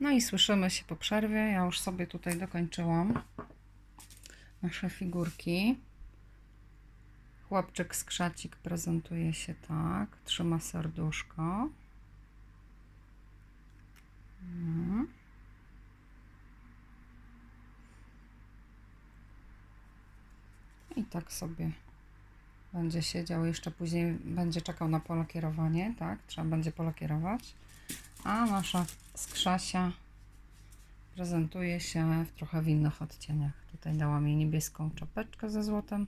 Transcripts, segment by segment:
No i słyszymy się po przerwie. Ja już sobie tutaj dokończyłam nasze figurki. Chłopczyk skrzacik prezentuje się tak. Trzyma serduszko. Mhm. I tak sobie będzie siedział. Jeszcze później będzie czekał na polakierowanie, tak? Trzeba będzie polakierować. A nasza skrzasia prezentuje się w trochę w innych odcieniach. Tutaj dałam jej niebieską czapeczkę ze złotem.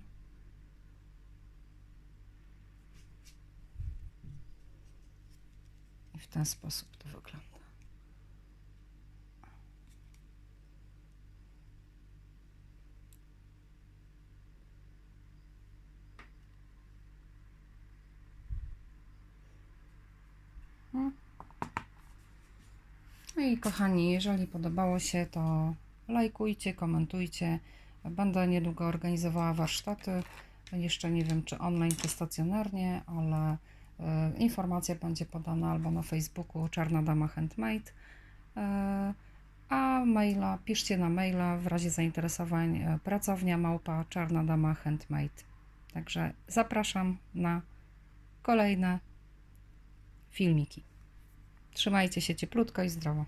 I w ten sposób to wygląda. No i kochani, jeżeli podobało się, to lajkujcie, komentujcie. Będę niedługo organizowała warsztaty. Jeszcze nie wiem, czy online, czy stacjonarnie, ale e, informacja będzie podana albo na Facebooku Czarna Dama Handmade. E, a maila, piszcie na maila w razie zainteresowań e, pracownia małpa Czarna Dama Handmade. Także zapraszam na kolejne filmiki. Trzymajcie się cieplutko i zdrowo.